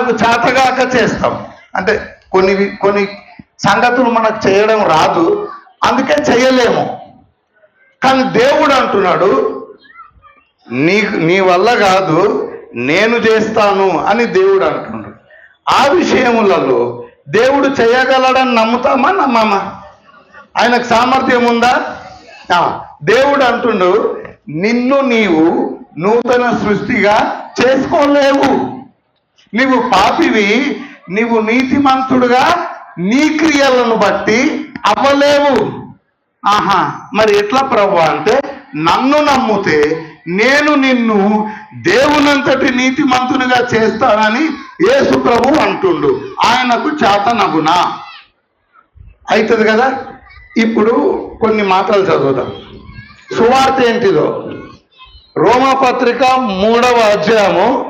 మనకు చేతగాక చేస్తాం. అంటే కొన్ని కొన్ని సంగతులు మనకు చేయడం రాదు. అందుకే చేయలేము. కానీ దేవుడు అంటున్నాడు నీ నీ వల్ల కాదు నేను చేస్తాను అని దేవుడు అంటున్నాడు. ఆ విషయములలో దేవుడు చేయగలడని నమ్ముతామా నమ్మమా? ఆయనకు సామర్థ్యం ఉందా? ఆ, దేవుడు అంటుండు నిన్ను నీవు నూతన సృష్టిగా చేసుకోలేవు. నీవు పాపివి నీవు నీతిమంతుడుగా నీ క్రియలను బట్టి అవ్వలేవు. ఆహా మరి ఎట్లా ప్రభు అంటే నన్ను నమ్ముతే నేను నిన్ను దేవునంతటి నీతిమంతునిగా చేస్తానని యేసు ప్రభు అంటుండు. ఆయనకు చేతనగునా అవుతుంది కదా? ఇప్పుడు కొన్ని మాటలు చదువుదాం. సువార్త ఏంటిదో? రోమపత్రిక మూడవ అధ్యాయము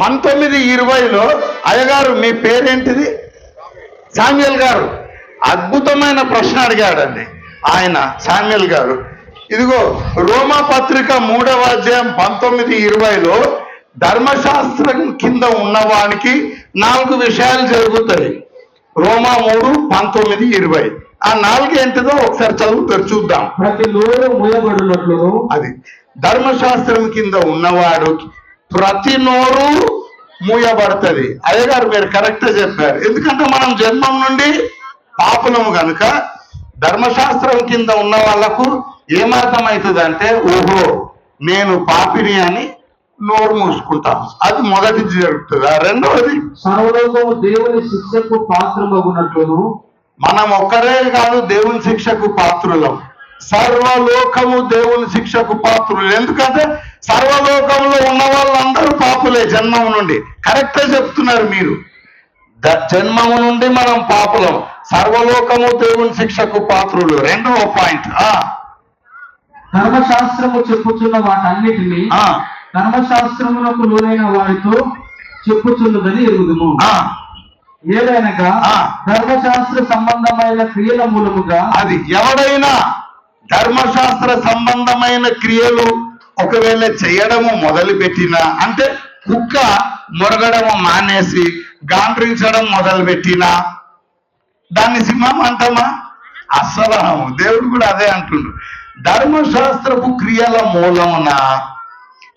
పంతొమ్మిది ఇరవైలో అయ్యగారు మీ పేరేంటిది? శామ్యుల్ గారు. అద్భుతమైన ప్రశ్న అడిగాడండి ఆయన శామ్యుల్ గారు. ఇదిగో రోమా పత్రిక మూడవ అధ్యాయం పంతొమ్మిది ఇరవైలో ధర్మశాస్త్రం కింద ఉన్నవానికి నాలుగు విషయాలు జరుగుతాయి. రోమా మూడు పంతొమ్మిది ఇరవై. ఆ నాలుగు ఏంటిదో ఒకసారి చదువుతారు చూద్దాం. ప్రతి నోరు మూయబడినట్లును అది. ధర్మశాస్త్రం కింద ఉన్నవాడు ప్రతి నోరు మూయబడుతుంది. అయ్యగారు మీరు కరెక్ట్ చెప్పారు. ఎందుకంటే మనం జన్మం నుండి పాపులము కనుక ధర్మశాస్త్రం కింద ఉన్న వాళ్ళకు ఏమర్థమవుతుంది అంటే ఓహో నేను పాపిని అని నోరు మూసుకుంటాం అది మొదటి జరుగుతుంది. ఆ రెండవది సర్వలోకము దేవుని శిక్షకు పాత్రమగునట్లును మనం ఒక్కరే కాదు దేవుని శిక్షకు పాత్రులం. సర్వలోకము దేవుని శిక్షకు పాత్రులు. ఎందుకంటే సర్వలోకంలో ఉన్న వాళ్ళందరూ పాపులే జన్మం నుండి. కరెక్టే చెప్తున్నారు మీరు. జన్మము నుండి మనం పాపులం. సర్వలోకము దేవుని శిక్షకు పాత్రులు. రెండవ పాయింట్. ధర్మశాస్త్రము చెప్పుచున్న వాటన్నిటిని ఆ, ధర్మశాస్త్రములకు లోనైన వారితో చెప్పుచున్నదని ఎరుగుదుము. ఆ, ఏదైనగా. ధర్మశాస్త్ర సంబంధమైన క్రియల మూలముగా అది ఎవడైనా ధర్మశాస్త్ర సంబంధమైన క్రియలు ఒకవేళ చేయడము మొదలు పెట్టినా అంటే కుక్క మొరగడము మానేసి గాండ్రించడం మొదలు పెట్టినా దాన్ని సింహం అంటామా? అస్సలు అనము. దేవుడు కూడా అదే అంటుండు. ధర్మశాస్త్రపు క్రియల మూలమున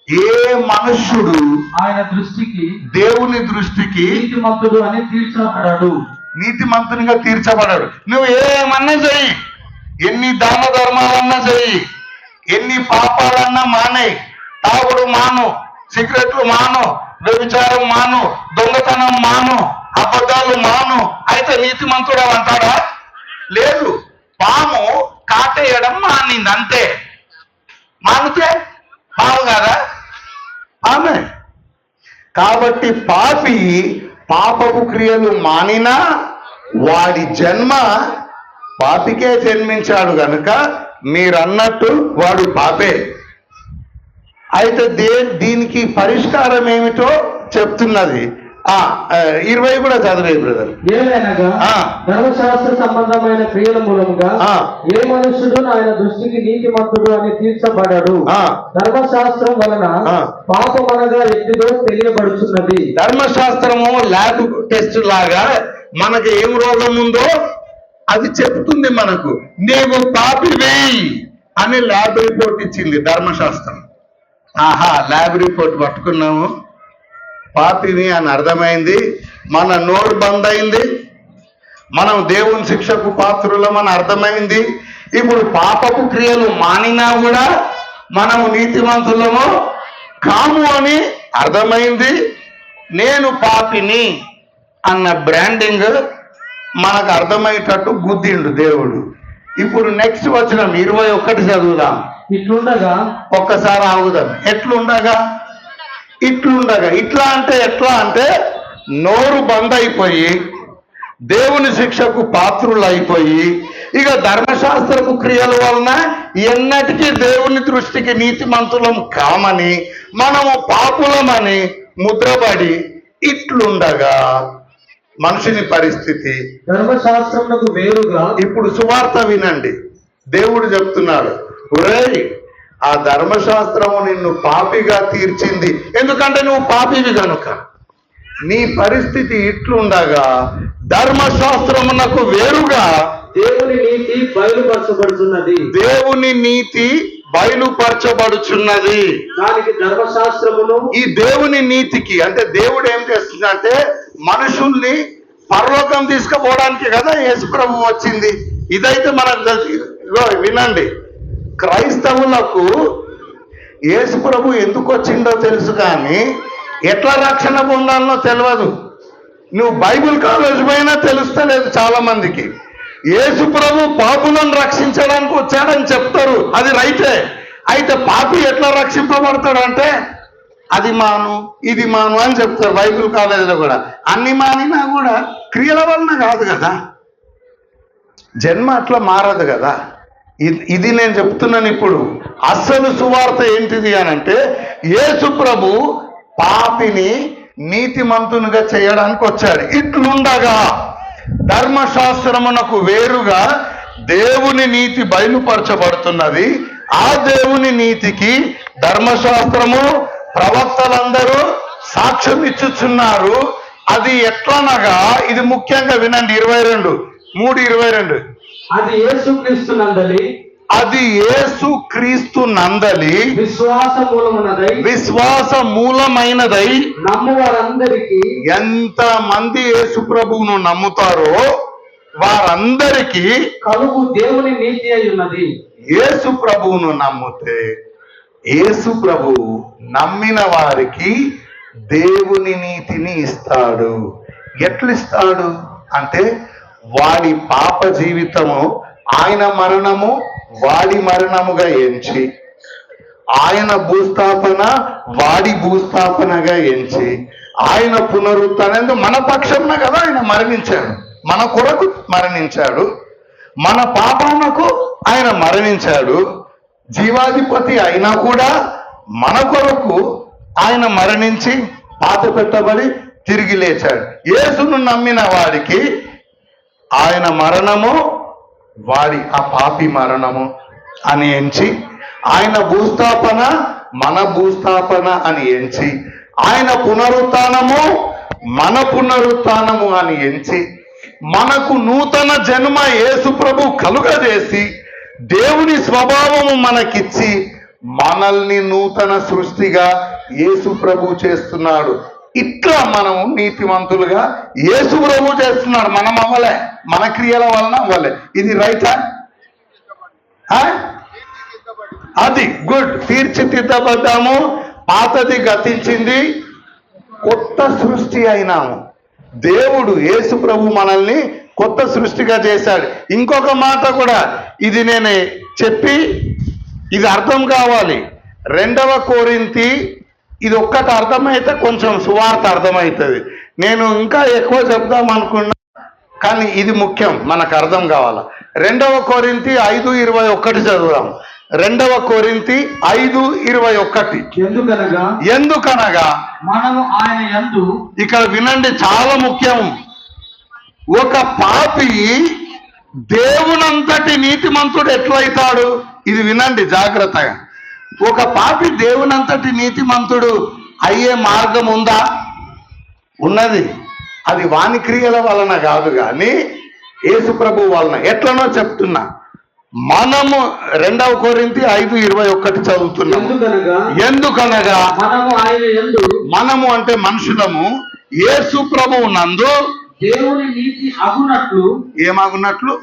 ఏ మనుష్యుడు ఆయన దృష్టికి దేవుని దృష్టికి నీతిమంతుడు అని తీర్చబడాడు. నీతిమంతునిగా తీర్చబడాడు. నువ్వు ఏమన్నా చెయ్యి. ఎన్ని దాన ధర్మాలన్నా చెయ్యి ఎన్ని పాపాలన్నా మానే. తాగుడు మాను సిగరెట్లు మాను వ్యభిచారం మాను దొంగతనం మాను అబద్ధాలు మాను. అయితే నీతిమంతుడు అంటాడా? లేదు. పాము కాటేయడం మానింది అంతే మానితే పాము కాదా? ఆమె కాబట్టి పాపి పాపపు క్రియలు మానినా వాడి జన్మ పాపికే జన్మించాడు గనుక మీరన్నట్టు వాడు పాపే అయితే దే దీనికి పరిష్కారం ఏమిటో చెప్తున్నది ఆ ఇరవై కూడా చదివే బ్రదర్. ధర్మశాస్త్ర సంబంధమైన క్రియల మూలముగా. ఏ మనుష్యుడు ఆయన దృష్టికి నీతిమంతుడు అని తీర్చబడాడు. ధర్మశాస్త్రం వలన ఆ. పాపమనగా ఎట్టిదో తెలియబడుచున్నది ధర్మశాస్త్రము ల్యాబ్ టెస్ట్ లాగా మనకి ఏం రోగం ఉందో అది చెప్తుంది మనకు నీవు పాపివి అని ల్యాబ్ రిపోర్ట్ ఇచ్చింది ధర్మశాస్త్రం. ఆహా ల్యాబ్ రిపోర్ట్ పట్టుకున్నాము. పాపివి అని అర్థమైంది మన నోరు బంద్ అయింది. మనం దేవుని శిక్షకు పాత్రులమని అర్థమైంది. ఇప్పుడు పాపపు క్రియలు మానినా కూడా మనము నీతివంతులము కాము అని అర్థమైంది. నేను పాపిని అన్న బ్రాండింగ్ మనకు అర్థమయ్యేటట్టు గుద్దిండు దేవుడు. ఇప్పుడు నెక్స్ట్ వచ్చిన ఇరవై ఒక్కటి చదువుదాం. ఇట్లుండగా? ఒక్కసారి ఆగుదాం. ఎట్లుండగా? ఇట్లుండగా. ఇట్లా అంటే ఎట్లా అంటే నోరు బంద్ అయిపోయి దేవుని శిక్షకు పాత్రులు అయిపోయి ఇక ధర్మశాస్త్రపు క్రియల వలన ఎన్నటికీ దేవుని దృష్టికి నీతిమంతులం కామని మనము పాపులమని ముద్రపడి ఇట్లుండగా? మనుషుని పరిస్థితి ధర్మశాస్త్రమునకు వేరుగా ఇప్పుడు సువార్త వినండి. దేవుడు చెప్తున్నాడు ఒరేయ్ ఆ ధర్మశాస్త్రము నిన్ను పాపిగా తీర్చింది. ఎందుకంటే నువ్వు పాపివి కనుక నీ పరిస్థితి ఇట్లుండగా ధర్మశాస్త్రమునకు వేరుగా దేవుని నీతి బయలుపరచబడుతున్నది దేవుని నీతి బయలుపరచబడుచున్నది. దానికి ధర్మశాస్త్రమును ఈ దేవుని నీతికి అంటే దేవుడు ఏం చేస్తుందంటే మనుషుల్ని పరలోకం తీసుకుపోవడానికి కదా యేసుప్రభు వచ్చింది. ఇదైతే మనకు వినండి. క్రైస్తవులకు యేసుప్రభు ఎందుకు వచ్చిందో తెలుసు కానీ ఎట్లా రక్షణ పొందాలనో తెలియదు నువ్వు బైబిల్ కాలేజ్ పోయినా తెలుస్తలేదు చాలా మందికి యేసు ప్రభు పాపులను రక్షించడానికి వచ్చాడని చెప్తారు. అది రైతే అయితే పాపి ఎట్లా రక్షింపబడతాడంటే అది మాను ఇది మాను అని చెప్తారు బైబిల్ కాలేజీలో కూడా. అన్ని మానినా కూడా క్రియల వలన కాదు కదా. జన్మ అట్లా మారదు కదా. ఇది ఇది నేను చెప్తున్నాను ఇప్పుడు. అస్సలు సువార్త ఏంటిది అని అంటే యేసు ప్రభు పాపిని నీతిమంతునిగా చేయడానికి వచ్చాడు. ఇట్లుండగా ధర్మశాస్త్రమునకు వేరుగా దేవుని నీతి బయలుపరచబడుతున్నది. ఆ దేవుని నీతికి ధర్మశాస్త్రము ప్రవక్తలందరూ సాక్ష్యం ఇచ్చుచున్నారు. అది ఎట్లనగా ఇది ముఖ్యంగా వినండి ఇరవై రెండు మూడు ఇరవై రెండు. అది యేసుక్రీస్తు నందలి. అది యేసు క్రీస్తు నందలి. విశ్వాస మూలమున్నదై. విశ్వాస మూలమైనదై. నమ్ము వారందరికీ ఎంత మంది యేసు ప్రభువును నమ్ముతారో వారందరికీ కలుగు దేవుని నీతి అయి ఉన్నది. యేసు ప్రభువును నమ్మితే యేసు ప్రభు నమ్మిన వారికి దేవుని నీతిని ఇస్తాడు. ఎట్లిస్తాడు? అంటే వాడి పాప జీవితము ఆయన మరణము వాడి మరణముగా ఎంచి ఆయన భూస్థాపన వాడి భూస్థాపనగా ఎంచి ఆయన పునరుద్ధరణ మన పక్షంన కదా ఆయన మరణించాడు. మన కొరకు మరణించాడు. మన పాపమునకు ఆయన మరణించాడు. జీవాధిపతి అయినా కూడా మన కొరకు ఆయన మరణించి పాత పెట్టబడి తిరిగి లేచాడు. యేసును నమ్మిన వాడికి ఆయన మరణము వాడి ఆ పాపి మరణము అని ఎంచి ఆయన భూస్థాపన మన భూస్థాపన అని ఎంచి ఆయన పునరుత్నము మన పునరుత్నము అని ఎంచి మనకు నూతన జన్మ యేసు ప్రభు కలుగజేసి దేవుని స్వభావము మనకిచ్చి మనల్ని నూతన సృష్టిగా యేసు ప్రభు చేస్తున్నాడు. ఇట్లా మనం నీతివంతులుగా యేసు ప్రభు చేస్తున్నాడు. మనం అవ్వలే. మన క్రియల వలన అవ్వలే. ఇది రైతా ఆ? అది గుడ్. తీర్చిదిద్దబడ్డాము. పాతది గతించింది. కొత్త సృష్టి అయినాము. దేవుడు యేసు ప్రభు మనల్ని కొత్త సృష్టిగా చేశాడు. ఇంకొక మాట కూడా ఇది నేను చెప్పి ఇది అర్థం కావాలి. రెండవ కోరింతి ఇది ఒక్కటి అర్థమైతే కొంచెం సువార్త అర్థమవుతుంది నేను ఇంకా ఎక్కువ చెప్దాం అనుకున్నా కానీ ఇది ముఖ్యం మనకు అర్థం కావాల. రెండవ కోరింతి ఐదు ఇరవై ఒకటి చదువుదాం. రెండవ కోరింతి ఐదు ఇరవై ఒకటి. ఎందుకనగా? ఎందుకనగా? మనము ఆయన యందు ఇక్కడ వినండి చాలా ముఖ్యం. ఒక పాపి దేవునంతటి నీతిమంతుడు ఎట్లయితాడు? ఇది వినండి జాగ్రత్తగా. ఒక పాపి దేవునంతటి నీతిమంతుడు అయ్యే మార్గం ఉందా? ఉన్నది. అది వాని క్రియల వలన కాదు కానీ యేసు ప్రభు వలన. ఎట్లనో చెప్తున్నా. మనము రెండవ కోరింతి ఐదు ఇరవై ఒకటి చదువుతున్నాము. ఎందుకనగా? మనము ఆయన యందు మనము అంటే మనుషులము. యేసు ప్రభువు నందు దేవుని నీతి అగునట్లు ఏమగునట్లు?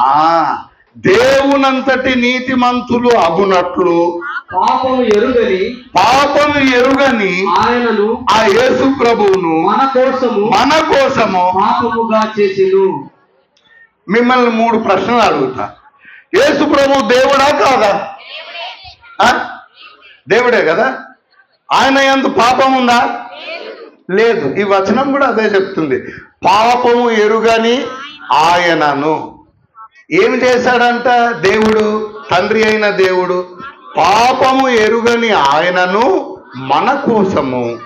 ఆ దేవునంతటి నీతిమంతులు అగునట్లు పాపము ఎరుగని పాపము ఎరుగని ఆయనను ఆ యేసు ప్రభువును మన కోసము మన కోసము పాపముగా చేసెను. మిమ్మల్ని మూడు ప్రశ్నలు అడుగుతా. యేసు ప్రభు దేవుడా కాదా? ఆ? దేవుడే కదా? ఆయన ఎందు పాపం ఉందా? లేదు. ఈ వచనం కూడా అదే చెప్తుంది. పాపము ఎరుగని ఆయనను. ఏమి చేశాడంట దేవుడు? తండ్రి అయిన దేవుడు. పాపము ఎరుగని ఆయనను మన కోసము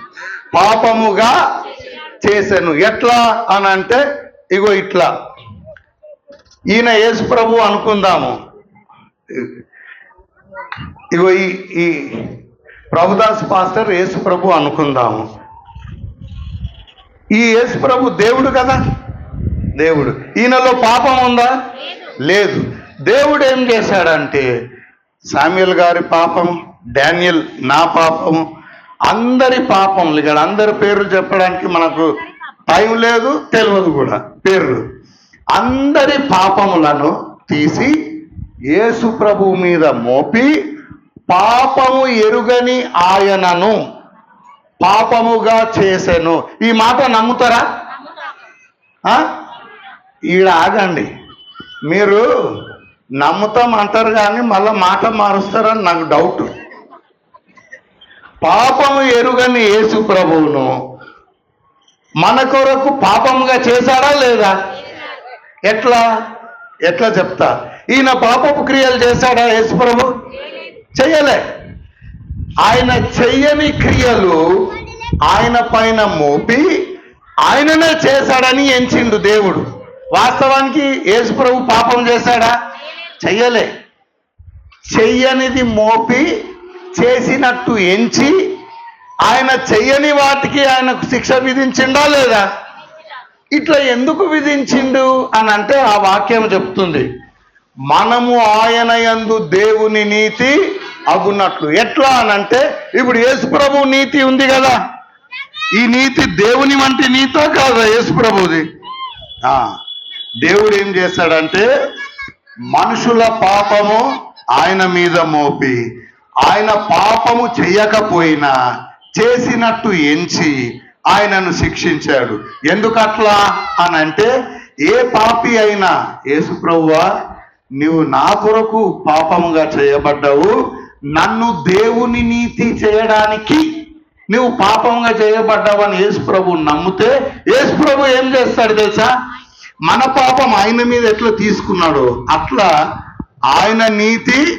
పాపముగా చేశాను. ఎట్లా అని అంటే ఇగో ఇట్లా. ఈయన యేసు ప్రభు అనుకుందాము. ఇగో ఈ ఈ ప్రభుదాస్ పాస్టర్ యేసు ప్రభు అనుకుందాము. ఈ యేసు ప్రభు దేవుడు కదా? దేవుడు. ఈయనలో పాపం ఉందా? లేదు. దేవుడు ఏం చేశాడంటే సామ్యుల్ గారి పాపం డానియల్ నా పాపము అందరి పాపములు ఇక్కడ అందరి పేర్లు చెప్పడానికి మనకు టైం లేదు తెలియదు కూడా. పేర్లు. అందరి పాపములను తీసి యేసు ప్రభు మీద మోపి పాపము ఎరుగని ఆయనను పాపముగా చేసెను. ఈ మాట నమ్ముతారా? ఈడ ఆగండి. మీరు నమ్ముతాం అంటారు కానీ మళ్ళీ మాట మారుస్తారని నాకు డౌట్ పాపము ఎరుగని యేసు ప్రభువును మన కొరకు పాపముగా చేశాడా లేదా? ఎట్లా? ఎట్లా చెప్తా? ఈయన పాపపు క్రియలు చేశాడా యేసు ప్రభు? చెయ్యలే ఆయన చెయ్యని క్రియలు ఆయన పైన మోపి ఆయననే చేశాడని ఎంచిండు దేవుడు. వాస్తవానికి యేసు ప్రభు పాపం చేశాడా? చెయ్యలే. చెయ్యనిది మోపి చేసినట్టు ఎంచి ఆయన చెయ్యని వాటికి ఆయనకు శిక్ష విధించిండా లేదా? ఇట్లా ఎందుకు విధించిండు అని అంటే ఆ వాక్యం చెప్తుంది. మనము ఆయన యందు దేవుని నీతి అగున్నట్లు ఎట్లా అని అంటే ఇప్పుడు యేసుప్రభు నీతి ఉంది కదా. ఈ నీతి దేవుని వంటి నీతో కాదా యేసుప్రభుది? ఆ, దేవుడు ఏం చేశాడంటే మనుషుల పాపము ఆయన మీద మోపి ఆయన పాపము చెయ్యకపోయినా చేసినట్టు ఎంచి ఆయనను శిక్షించాడు. ఎందుకట్లా అని అంటే ఏ పాపి అయినా యేసు నువ్వు నీవు నా కొరకు పాపముగా చేయబడ్డావు నన్ను దేవుని నీతి చేయడానికి నువ్వు పాపంగా చేయబడ్డావని యేసుప్రభు నమ్మితే యేసుప్రభు ఏం చేస్తాడు తెలుసా? మన పాపం ఆయన మీద ఎట్లా తీసుకున్నాడు అట్లా ఆయన నీతి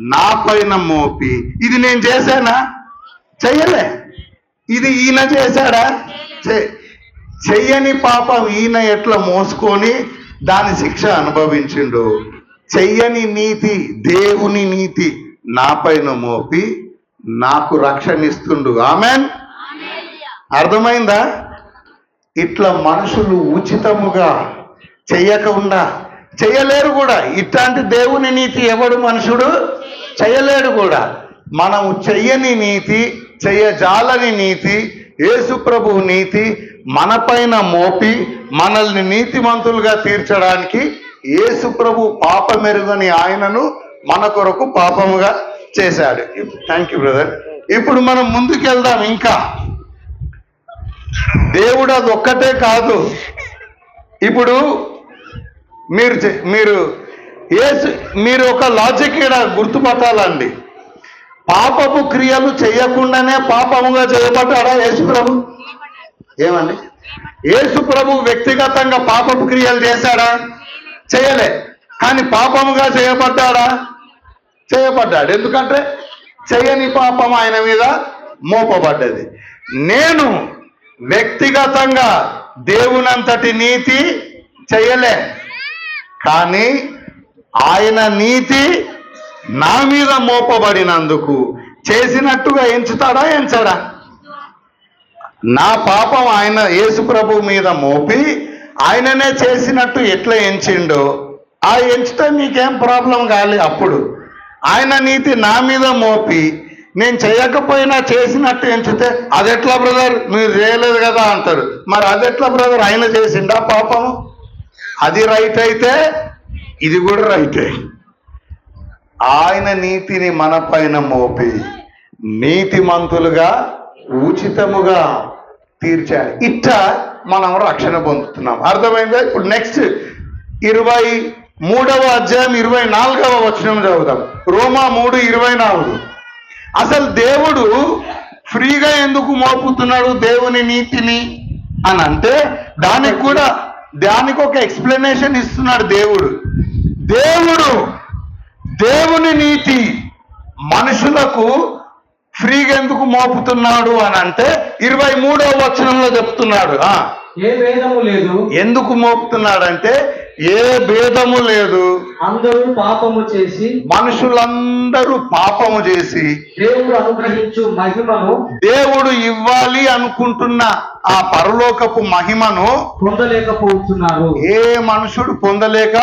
నా పైన మోపి. ఇది నేను చేశానా? చెయ్యలే ఇది ఈయన చేశాడా? చెయ్యని పాపం ఈయన ఎట్లా మోసుకొని దాని శిక్ష అనుభవించిండు? చెయ్యని నీతి దేవుని నీతి. నా పైన మోపి నాకు రక్షణ ఇస్తుండు ఆమెన్? అర్థమైందా? ఇట్లా మనుషులు ఉచితముగా చెయ్యకుండా చెయ్యలేరు కూడా. ఇట్లాంటి దేవుని నీతి ఎవడు మనుషుడు? చెయ్యలేడు కూడా. మనము చెయ్యని నీతి చెయ్యజాలని నీతి యేసుప్రభు నీతి మనపైన మోపి మనల్ని నీతిమంతులుగా తీర్చడానికి యేసుప్రభు పాప పాపమెరుగని ఆయనను మన కొరకు పాపముగా చేశాడు. థ్యాంక్ యూ బ్రదర్ ఇప్పుడు మనం ముందుకెళ్దాం ఇంకా. దేవుడు అది ఒక్కటే కాదు. ఇప్పుడు మీరు మీరు ఏసు మీరు ఒక లాజిక్ ఇక్కడ గుర్తుపట్టాలండి. పాపపు క్రియలు చేయకుండానే పాపముగా చేయబడ్డాడా యేసు ప్రభు? ఏమండి? యేసు ప్రభు వ్యక్తిగతంగా పాపపు క్రియలు చేశాడా? చేయలే. కానీ పాపముగా చేయబడ్డాడా? చేయబడ్డాడు. ఎందుకంటే చేయని పాపం ఆయన మీద మోపబడ్డది. నేను వ్యక్తిగతంగా దేవునంతటి నీతి చేయలే. కానీ ఆయన నీతి నా మీద మోపబడినందుకు చేసినట్టుగా ఎంచుతాడా ఎంచడా? నా పాపం ఆయన యేసు ప్రభు మీద మోపి ఆయననే చేసినట్టు ఎట్లా ఎంచిండో ఆ ఎంచితే మీకేం ప్రాబ్లం కాలే అప్పుడు. ఆయన నీతి నా మీద మోపి నేను చేయకపోయినా చేసినట్టు ఎంచితే అదెట్లా బ్రదర్? మీరు చేయలేదు కదా అంటారు. మరి అదెట్లా బ్రదర్? ఆయన చేసిండా పాపం అది రైట్ అయితే ఇది కూడా రైటే. ఆయన నీతిని మన పైన మోపి నీతిమంతులుగా ఉచితముగా తీర్చాడు ఇట్ట మనం రక్షణ పొందుతున్నాం. అర్థమైందా? ఇప్పుడు నెక్స్ట్ ఇరవై మూడవ అధ్యాయం ఇరవై నాలుగవ వచనం చదువుదాం. రోమా మూడు ఇరవై నాలుగు. అసలు దేవుడు ఫ్రీగా ఎందుకు మోపుతున్నాడు దేవుని నీతిని అని అంటే దానికి కూడా దానికి ఒక ఎక్స్ప్లెనేషన్ ఇస్తున్నాడు దేవుడు. దేవుడు దేవుని నీతి మనుషులకు ఫ్రీగా ఎందుకు మోపుతున్నాడు అని అంటే ఇరవై మూడవ వచనంలో చెప్తున్నాడు. ఏ భేదము లేదు. ఎందుకు మోపుతున్నాడంటే ఏ భేదము లేదు. అందరూ పాపము చేసి మనుషులందరూ పాపము చేసి దేవుడు అనుగ్రహించు మహిమను దేవుడు ఇవ్వాలి అనుకుంటున్న ఆ పరలోకపు మహిమను పొందలేకపోతున్నారు. ఏ మనుషుడు పొందలేక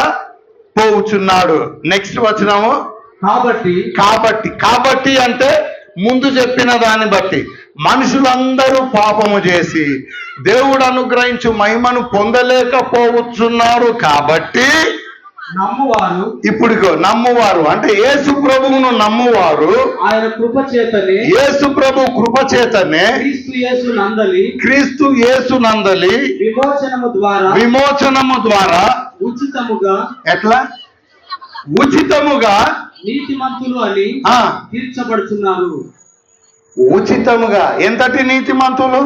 పోవుచున్నాడు. నెక్స్ట్ వచ్చినాము కాబట్టి కాబట్టి కాబట్టి అంటే ముందు చెప్పిన దాన్ని బట్టి మనుషులందరూ పాపము చేసి దేవుడు అనుగ్రహించు మహిమను పొందలేకపోవచ్చున్నారు కాబట్టి నమ్మువారు ఇప్పుడు నమ్మువారు. అంటే యేసు ప్రభువును నమ్మువారు. ఆయన కృప చేతనే యేసు ప్రభు కృప చేతనే క్రీస్తు యేసు నందలి క్రీస్తు యేసు నందలి విమోచనము ద్వారా విమోచనము ద్వారా ఉచితముగా ఎట్లా? ఉచితముగా నీతిమంతులు అని తీర్చబడుతున్నారు ఉచితముగా ఎంతటి నీతిమంతులు?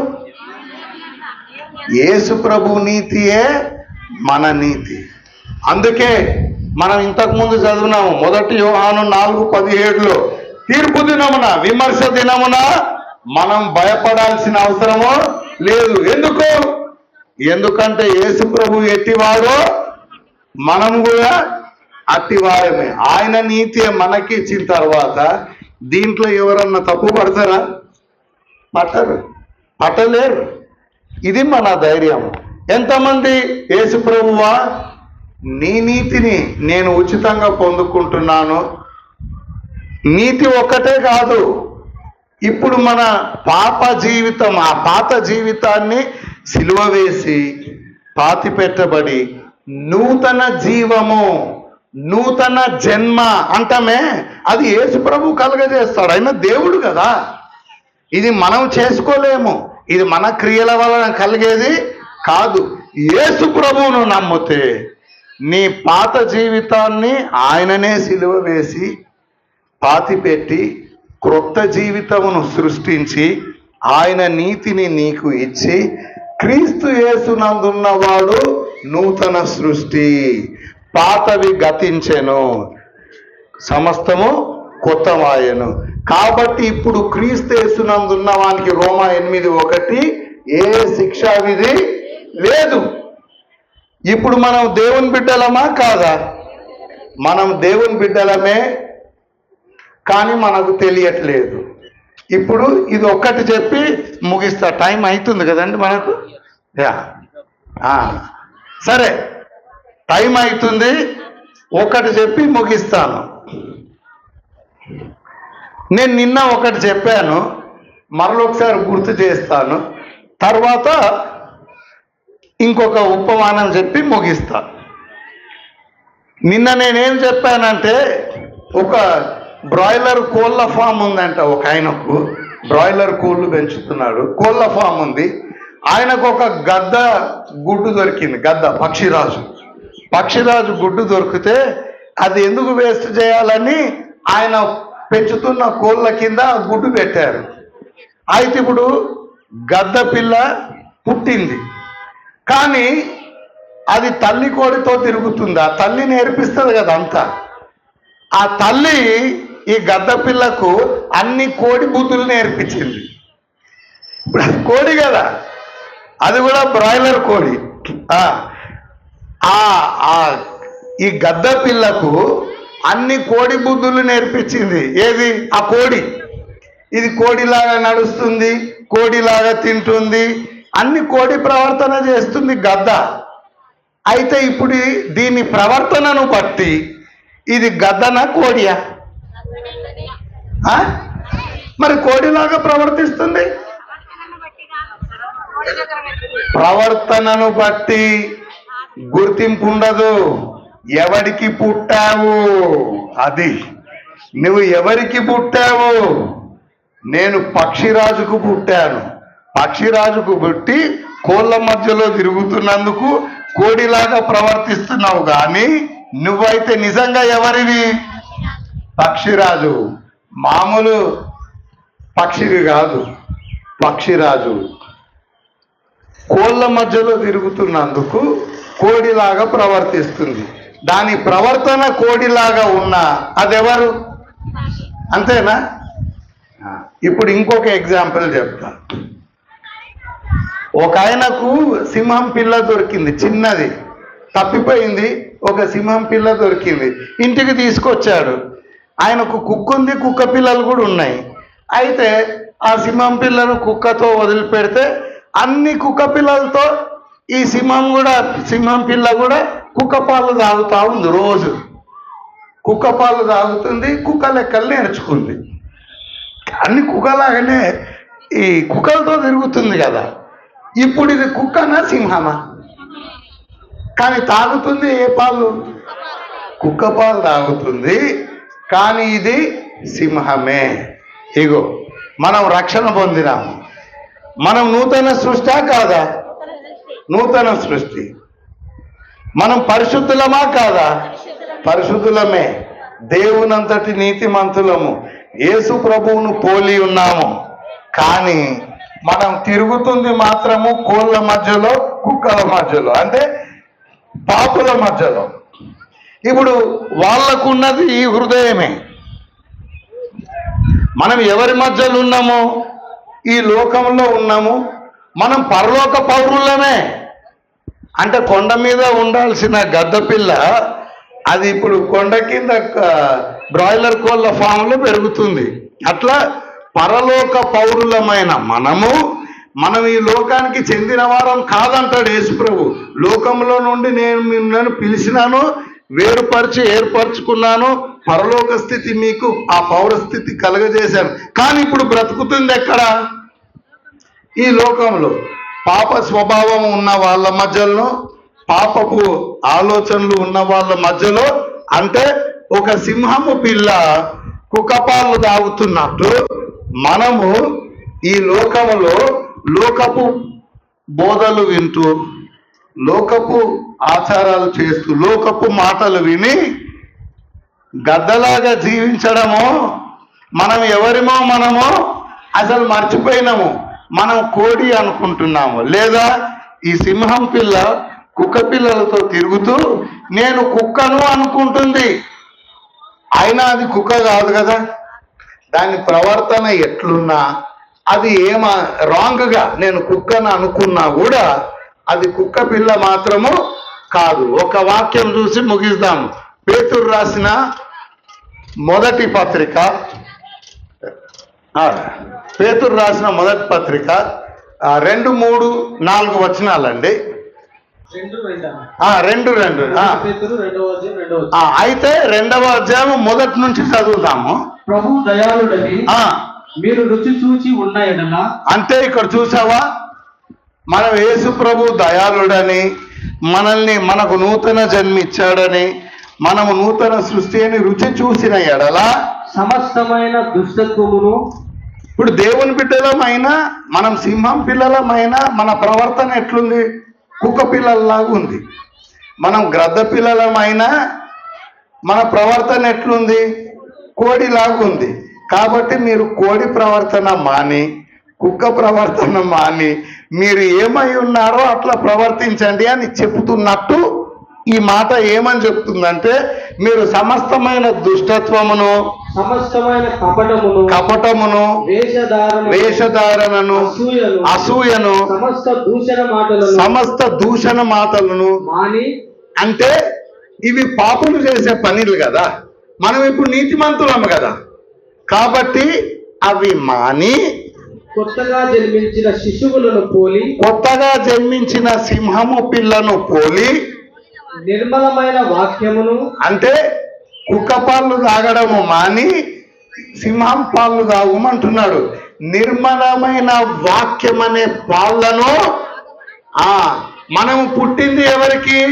యేసు ప్రభు నీతియే మన నీతి. అందుకే మనం ఇంతకు ముందు చదివినాము మొదటి యోహాను నాలుగు పదిహేడులో తీర్పు దినమున విమర్శ దినమున మనం భయపడాల్సిన అవసరము లేదు. ఎందుకు? ఎందుకంటే యేసు ప్రభు ఎట్టివాడో మనం కూడా అతివారమే. ఆయన నీతి మనకి ఇచ్చిన తర్వాత దీంట్లో ఎవరన్నా తప్పు పడతారా? పట్టరు. పట్టలేరు. ఇది మన ధైర్యం. ఎంతమంది యేసు ప్రభువా నీ నీతిని నేను ఉచితంగా పొందుకుంటున్నాను. నీతి ఒక్కటే కాదు. ఇప్పుడు మన పాప జీవితం ఆ పాత జీవితాన్ని సిలువ వేసి పాతి పెట్టబడి నూతన జీవము నూతన జన్మ అంటమే. అది యేసు ప్రభు కలగజేస్తాడు. ఆయన దేవుడు కదా. ఇది మనం చేసుకోలేము. ఇది మన క్రియల వలన కలిగేది కాదు. యేసు ప్రభువును నమ్మితే నీ పాత జీవితాన్ని ఆయననే సిలువ వేసి పాతిపెట్టి క్రొత్త జీవితమును సృష్టించి ఆయన నీతిని నీకు ఇచ్చి క్రీస్తు యేసునందున్నవాడు నూతన సృష్టి. పాతవి గతించెను. సమస్తము కొత్తవాయను. కాబట్టి ఇప్పుడు క్రీస్తు యేసునందున్న వానికి రోమా ఎనిమిది ఒకటి ఏ శిక్షా విధి లేదు. ఇప్పుడు మనం దేవుని బిడ్డలమా కాదా? మనం దేవుని బిడ్డలమే కానీ మనకు తెలియట్లేదు. ఇప్పుడు ఇది ఒక్కటి చెప్పి ముగిస్తా. టైం అవుతుంది కదండి మనకు? యా. సరే. టైం అవుతుంది ఒకటి చెప్పి ముగిస్తాను. నేను నిన్న ఒకటి చెప్పాను. మరొకసారి గుర్తు చేస్తాను. తర్వాత ఇంకొక ఉపమానం చెప్పి ముగిస్తా. నిన్న నేనేం చెప్పానంటే ఒక బ్రాయిలర్ కోళ్ళ ఫామ్ ఉందంట ఒక ఆయనకు. బ్రాయిలర్ కోళ్ళు పెంచుతున్నాడు. కోళ్ళ ఫామ్ ఉంది. ఆయనకు ఒక గద్ద గుడ్డు దొరికింది. గద్ద పక్షిరాజు. పక్షిరాజు గుడ్డు దొరికితే అది ఎందుకు వేస్ట్ చేయాలని ఆయన పెంచుతున్న కోళ్ళ కింద గుడ్డు పెట్టారు. అయితే ఇప్పుడు గద్ద పిల్ల పుట్టింది. కానీ అది తల్లి కోడితో తిరుగుతుంది? ఆ తల్లి నేర్పిస్తుంది కదా అంతా. ఆ తల్లి ఈ గద్ద పిల్లకు అన్ని కోడి బుద్ధులు నేర్పించింది. ఇప్పుడు అది కోడి కదా. అది కూడా బ్రాయిలర్ కోడి. ఆ, ఈ గద్ద పిల్లకు అన్ని కోడి బుద్ధులు నేర్పించింది. ఏది? ఆ కోడి. ఇది కోడిలాగా నడుస్తుంది కోడిలాగా తింటుంది అన్ని కోడి ప్రవర్తన చేస్తుంది గద్ద. అయితే ఇప్పుడు దీని ప్రవర్తనను బట్టి ఇది గద్దనా కోడియా? మరి కోడిలాగా ప్రవర్తిస్తుంది? ప్రవర్తనను బట్టి గుర్తింపు ఉండదు ఎవడికి పుట్టావు? అది. నువ్వు ఎవరికి పుట్టావు? నేను పక్షిరాజుకు పుట్టాను. పక్షిరాజుకు పుట్టి కోళ్ళ మధ్యలో తిరుగుతున్నందుకు కోడిలాగా ప్రవర్తిస్తున్నావు కానీ నువ్వైతే నిజంగా ఎవరివి? పక్షిరాజు. మామూలు పక్షివి కాదు. పక్షిరాజు. కోళ్ళ మధ్యలో తిరుగుతున్నందుకు కోడిలాగా ప్రవర్తిస్తుంది. దాని ప్రవర్తన కోడిలాగా ఉన్నా అదెవరు? అంతేనా? ఇప్పుడు ఇంకొక ఎగ్జాంపుల్ చెప్తా. ఒక ఆయనకు సింహం పిల్ల దొరికింది చిన్నది. తప్పిపోయింది ఒక సింహం పిల్ల దొరికింది. ఇంటికి తీసుకొచ్చాడు. ఆయనకు కుక్క ఉంది కుక్క పిల్లలు కూడా ఉన్నాయి. అయితే ఆ సింహం పిల్లను కుక్కతో వదిలిపెడితే అన్ని కుక్క పిల్లలతో ఈ సింహం కూడా సింహం పిల్ల కూడా కుక్క పాలు తాగుతూ ఉంది రోజు. కుక్క పాలు తాగుతుంది కుక్క లెక్కలు నేర్చుకుంది. అన్ని కుక్కలాగానే ఈ కుక్కలతో తిరుగుతుంది కదా. ఇప్పుడు ఇది కుక్కనా సింహమా? కానీ తాగుతుంది ఏ పాలు? కుక్క పాలు తాగుతుంది కానీ ఇది సింహమే. ఇగో మనం రక్షణ పొందినాము మనం నూతన సృష్ట కాదా? నూతన సృష్టి. మనం పరిశుద్ధులమా కాదా? పరిశుద్ధులమే. దేవునంతటి నీతిమంతులము. యేసు ప్రభువును పోలి ఉన్నాము. కానీ మనం తిరుగుతుంది మాత్రము కోళ్ళ మధ్యలో కుక్కల మధ్యలో అంటే పాపుల మధ్యలో. ఇప్పుడు వాళ్ళకున్నది ఈ హృదయమే. మనం ఎవరి మధ్యలో ఉన్నాము? ఈ లోకంలో ఉన్నాము. మనం పరలోక పౌరులమే. అంటే కొండ మీద ఉండాల్సిన గద్దపిల్ల అది ఇప్పుడు కొండ కింద బ్రాయిలర్ కోళ్ళ ఫామ్లో పెరుగుతుంది. అట్లా పరలోక పౌరులమైన మనము మనం ఈ లోకానికి చెందిన వారం కాదంటాడు యేసుప్రభు. లోకంలో నుండి నేను మిమ్మల్ని పిలిచినాను వేరుపరిచి ఏర్పరచుకున్నాను పరలోక స్థితి మీకు ఆ పౌరస్థితి కలుగజేశాను కలగజేశాను. కానీ ఇప్పుడు బ్రతుకుతుంది ఎక్కడ? ఈ లోకంలో. పాప స్వభావం ఉన్న వాళ్ళ మధ్యలో పాపపు ఆలోచనలు ఉన్న వాళ్ళ మధ్యలో అంటే ఒక సింహము పిల్ల కుక్కపాలు తాగుతున్నట్టు మనము ఈ లోకములో లోకపు బోధలు వింటూ లోకపు ఆచారాలు చేస్తూ లోకపు మాటలు విని గద్దలాగా జీవించడము మనం ఎవరిమో మనము అసలు మర్చిపోయినాము. మనం కోడి అనుకుంటున్నాము. లేదా ఈ సింహం పిల్ల కుక్క పిల్లలతో తిరుగుతూ నేను కుక్కను అనుకుంటుంది. అయినా అది కుక్క కాదు కదా. దాని ప్రవర్తన ఎట్లున్నా అది ఏమ రాంగ్గా నేను కుక్కను అనుకున్నా కూడా అది కుక్క పిల్ల మాత్రము కాదు. ఒక వాక్యం చూసి ముగిద్దాం. పేతురు రాసిన మొదటి పత్రిక పేతురు రాసిన మొదటి పత్రిక రెండు మూడు నాలుగు వచనాలండి. రెండు రెండా అయితే రెండవ అధ్యాయం మొదటి నుంచి చదువుతాము ప్రభు దయాళుడని ఆ, మీరు రుచి చూచి ఉన్న ఎడల అంటే ఇక్కడ చూసావా? మనం యేసు ప్రభు దయాళుడని మనల్ని మనకు నూతన జన్మ ఇచ్చాడని మనము నూతన సృష్టి అని రుచి చూసిన ఎడల సమస్తమైన దుష్టత్వమును ఇప్పుడు దేవుని బిడ్డలమైనా మనం సింహం పిల్లలమైనా మన ప్రవర్తన ఎట్లుంది? కుక్క పిల్లల్లాగా ఉంది. మనం గ్రద్ద పిల్లలమైనా మన ప్రవర్తన ఎట్లుంది? కోడిలాగా ఉంది. కాబట్టి మీరు కోడి ప్రవర్తన మాని కుక్క ప్రవర్తన మాని మీరు ఏమై ఉన్నారో అట్లా ప్రవర్తించండి అని చెప్తున్నట్టు ఈ మాట ఏమని చెప్తుందంటే మీరు సమస్తమైన దుష్టత్వమును సమస్తమైన కపటమును కపటమును వేషధారణ వేషధారణను అసూయను అసూయను సమస్త దూషణ మాటలను సమస్త దూషణ మాటలను మాని అంటే ఇవి పాపులు చేసే పనులు కదా. మనం ఇప్పుడు నీతిమంతులం కదా. కాబట్టి అవి మాని కొత్తగా జన్మించిన శిశువులను పోలి కొత్తగా జన్మించిన సింహము పిల్లను పోలి నిర్మలమైన వాక్యమును అంటే కుక్క పాలు తాగడము మాని సింహం పాలు తాగమంటున్నాడు. నిర్మలమైన వాక్యం అనే పాలను ఆ మనము పుట్టింది ఎవరికి?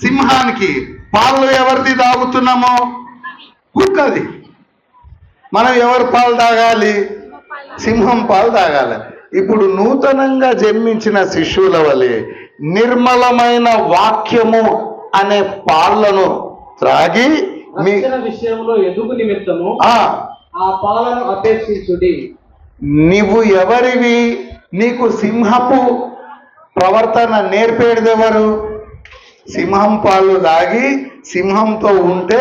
సింహానికి. పాలు ఎవరిది తాగుతున్నామో? కుక్కది. మనం ఎవరి పాలు తాగాలి? సింహం పాలు తాగాలి. ఇప్పుడు నూతనంగా జన్మించిన శిశువుల వలె నిర్మలమైన వాక్యము అనే పాలను త్రాగి మీ విషయంలో ఎదుగు నిమిత్తము ఆ. పాలను అపేక్షించుడి నీవు ఎవరివి? నీకు సింహపు ప్రవర్తన నేర్పేది ఎవరు? సింహం పాలు తాగి సింహంతో ఉంటే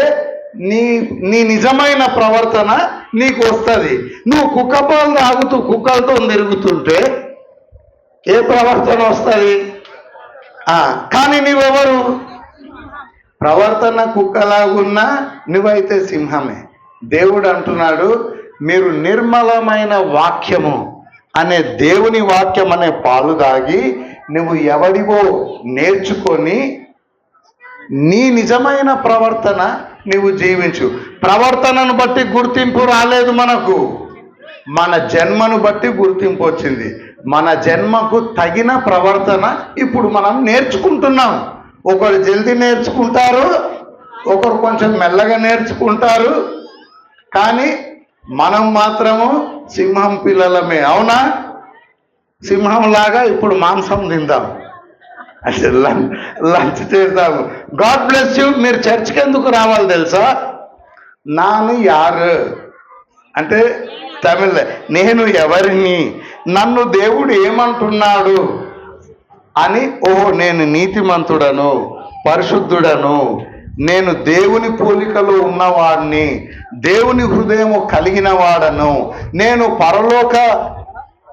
నీ నీ నిజమైన ప్రవర్తన నీకు వస్తుంది నువ్వు కుక్క పాలు తాగుతూ కుక్కలతో తిరుగుతుంటే ఏ ప్రవర్తన వస్తుంది? కానీ నువ్వెవరు? ప్రవర్తన కుక్కలాగున్నా నువ్వైతే సింహమే. దేవుడు అంటున్నాడు మీరు నిర్మలమైన వాక్యము అనే దేవుని వాక్యం అనే పాలు తాగి నువ్వు ఎవడివో నేర్చుకొని నీ నిజమైన ప్రవర్తన నువ్వు జీవించు. ప్రవర్తనను బట్టి గుర్తింపు రాలేదు మనకు. మన జన్మను బట్టి గుర్తింపు వచ్చింది. మన జన్మకు తగిన ప్రవర్తన ఇప్పుడు మనం నేర్చుకుంటున్నాం. ఒకరు జల్దీ నేర్చుకుంటారు ఒకరు కొంచెం మెల్లగా నేర్చుకుంటారు. కానీ మనం మాత్రము సింహం పిల్లలమే అవునా? సింహంలాగా ఇప్పుడు మాంసం తిందాం. అంటే లంచ్ చేద్దాము. God bless you. మీరు చర్చ్కి ఎందుకు రావాలి తెలుసా? నాను యారు. అంటే తమిళ నేను ఎవరిని? నన్ను దేవుడు ఏమంటున్నాడు? అని ఓహో నేను నీతిమంతుడను పరిశుద్ధుడను. నేను దేవుని పోలికలో ఉన్నవాడిని దేవుని హృదయము కలిగిన వాడను. నేను పరలోక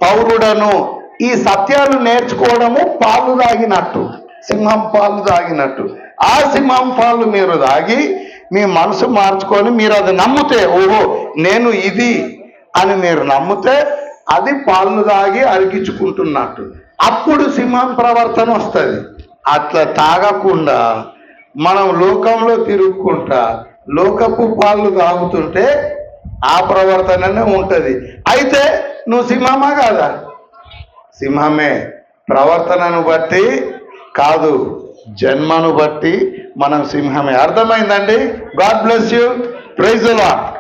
పౌరుడను. ఈ సత్యాలు నేర్చుకోవడము పాలు తాగినట్టు సింహం పాలు తాగినట్టు. ఆ సింహం పాలు మీరు తాగి మీ మనసు మార్చుకొని మీరు అది నమ్మితే ఓహో నేను ఇది అని మీరు నమ్మితే అది పాలు తాగి అరిగించుకుంటున్నట్టు అప్పుడు సింహం ప్రవర్తన వస్తుంది. అట్లా తాగకుండా మనం లోకంలో తిరుగుకుంటా లోకపు పాలు తాగుతుంటే ఆ ప్రవర్తననే ఉంటుంది. అయితే నువ్వు సింహమా కాదా? సింహమే. ప్రవర్తనను బట్టి కాదు జన్మను బట్టి మనం సింహమే. అర్థమైందండి? God bless you. Praise law